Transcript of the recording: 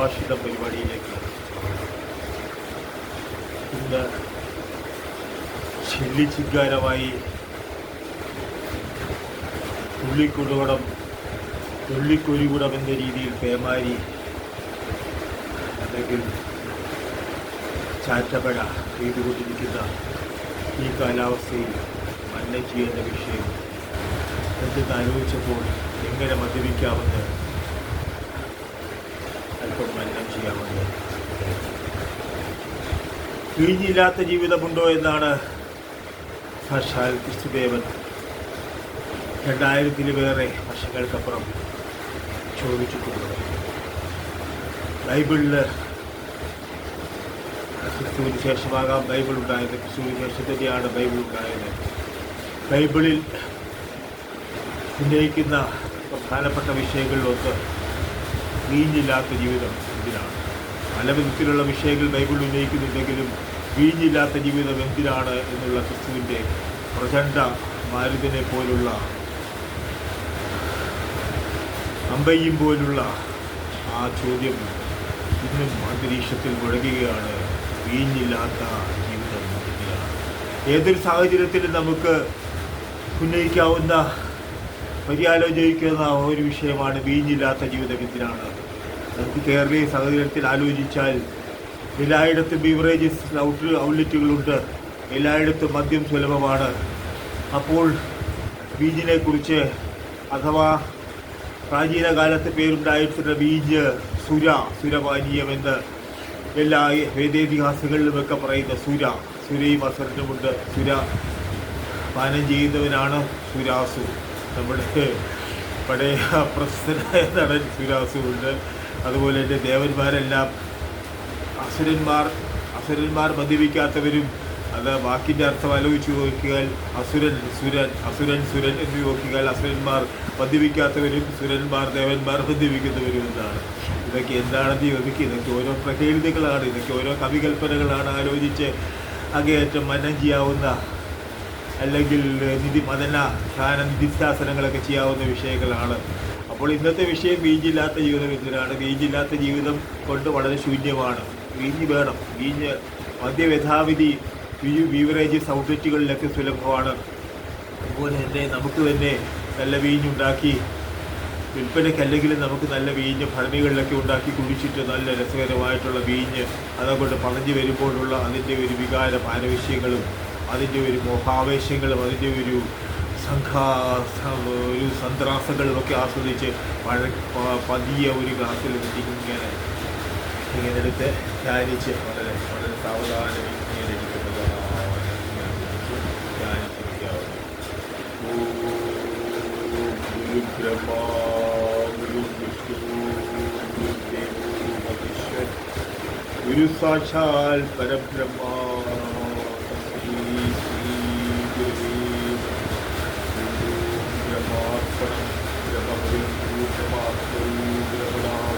സുഭാഷിത പരിപാടിയിലേക്ക് ഇന്ന് ചില്ലിച്ചിങ്കാരമായി ഉള്ളിക്കുടുകടം തുള്ളിക്കൊരുകുടം എന്ന രീതിയിൽ പേമാരി അല്ലെങ്കിൽ ചാറ്റമഴ പെയ്തുകൊണ്ടിരിക്കുന്ന ഈ കാലാവസ്ഥയിൽ മല്ലജി എന്ന വിഷയം എന്തെന്ന് ആലോചിച്ചപ്പോൾ എങ്ങനെ മദ്യപിക്കാമെന്ന് വീഞ്ഞില്ലാത്ത ജീവിതമുണ്ടോ എന്നാണ് സാക്ഷാൽ ക്രിസ്തുദേവൻ രണ്ടായിരത്തിലേറെ വർഷങ്ങൾക്കപ്പുറം ചോദിച്ചിട്ടുള്ളത്. ബൈബിളിൽ ക്രിസ്തുവിന് ശേഷമാകാം ബൈബിൾ ഉണ്ടായത്. ക്രിസ്തുവിന് ശേഷം തന്നെയാണ് ബൈബിൾ ഉണ്ടായത്. ബൈബിളിൽ ഉന്നയിക്കുന്ന പ്രധാനപ്പെട്ട വിഷയങ്ങളിലൊന്ന് വീഞ്ഞില്ലാത്ത ജീവിതം. ഇതിനാണ് പല വിധത്തിലുള്ള വിഷയങ്ങൾ ബൈബിൾ ഉന്നയിക്കുന്നുണ്ടെങ്കിലും വീഞ്ഞില്ലാത്ത ജീവിതം എന്തിനാണ് എന്നുള്ള ക്രിസ്തുവിന്റെ പ്രചണ്ഡ മാരുതിനെ പോലുള്ള അമ്പയ്യം പോലുള്ള ആ ചോദ്യം ഇന്നും അന്തരീക്ഷത്തിൽ മുഴങ്ങുകയാണ്. വീഞ്ഞില്ലാത്ത ജീവിതം എന്തിനാണ്? ഏതൊരു സാഹചര്യത്തിലും നമുക്ക് ഉന്നയിക്കാവുന്ന പര്യാലോചിക്കുന്ന ഒരു വിഷയമാണ് വീഞ്ഞില്ലാത്ത ജീവിതം എന്തിനാണ്? കേരളീയ സാഹചര്യത്തിൽ ആലോചിച്ചാൽ എല്ലായിടത്തും ബീവറേജസ് ഔട്ട് ഔട്ട്ലെറ്റുകളുണ്ട് എല്ലായിടത്തും മദ്യം സുലഭമാണ്. അപ്പോൾ ബീജിനെ കുറിച്ച് അഥവാ പ്രാചീന കാലത്ത് പേരുണ്ടായിട്ടുള്ള ബീജ് സുര സുരപാനീയമെന്ന് എല്ലാ വേദേതിഹാസങ്ങളിലുമൊക്കെ പറയുന്ന സുര സുരയും അസുരനുമുണ്ട്. സുര പാനം ചെയ്യുന്നവനാണ് സുരാസു. നമ്മുടെ പഴയ പ്രസിദ്ധനായ നടൻ സുരാസു ഉണ്ട് അതുപോലെ തന്നെ ദേവന്മാരെല്ലാം അസുരന്മാർ അസുരന്മാർ മദ്യപിക്കാത്തവരും അത് വാക്കിന്റെ അർത്ഥം ആലോചിച്ച് നോക്കിയാൽ അസുരൻ സുരൻ അസുരൻ സുരൻ എന്ന് നോക്കിയാൽ അസുരന്മാർ മദ്യപിക്കാത്തവരും സുരന്മാർ ദേവന്മാർ മദ്യപിക്കുന്നവരും എന്നാണ്. ഇതൊക്കെ എന്താണെന്ന് ചോദിക്കുക ഇതൊക്കെ ഓരോ പ്രകേതികളാണ് ഇതൊക്കെ ഓരോ കവികൽപ്പനകളാണ് ആലോചിച്ച് അങ്ങേയറ്റം മന്നം ചെയ്യാവുന്ന അല്ലെങ്കിൽ നിധി മദന ധ്യാന നിധിസ്ഥാസനങ്ങളൊക്കെ ചെയ്യാവുന്ന വിഷയങ്ങളാണ്. അപ്പോൾ ഇന്നത്തെ വിഷയം വീഞ്ഞില്ലാത്ത ജീവിതം എന്തിനാണ് വീഞ്ഞില്ലാത്ത ജീവിതം കൊണ്ട് വളരെ ശൂന്യമാണ്. വീഞ്ഞ് വേണം. വീഞ്ഞ് മദ്യം ബീവറേജ് ബീവറേജസ് ഔട്ട്ലെറ്റുകളിലൊക്കെ സുലഭമാണ്. അതുപോലെ തന്നെ നമുക്ക് തന്നെ നല്ല വീഞ്ഞുണ്ടാക്കി വിൽപ്പനയ്ക്കല്ലെങ്കിലും നമുക്ക് നല്ല വീഞ്ഞ് ഭരണികളിലൊക്കെ ഉണ്ടാക്കി കുടിച്ചിട്ട് നല്ല രസകരമായിട്ടുള്ള വീഞ്ഞ് അതുകൊണ്ട് പറഞ്ഞു വരുമ്പോഴുള്ള അതിന്റെ ഒരു വികാര പാരവിഷ്യങ്ങളും അതിന്റെ ഒരു മോഹാവേശങ്ങളും അതിന്റെ ഒരു സംഘാ ഒരു സന്ത്രാസങ്ങളും ഒക്കെ ആസ്വദിച്ച് പഴ പതിയ ഒരു ഗ്ലാസ്സിൽ ഇങ്ങനെ ഇങ്ങനെ എടുത്ത് ധ്യാനിച്ച് വളരെ വളരെ സാവധാനം ഇങ്ങനെ മഹേശ്വർ ഗുരു സാക്ഷാൽ പരബ്രഹ്മ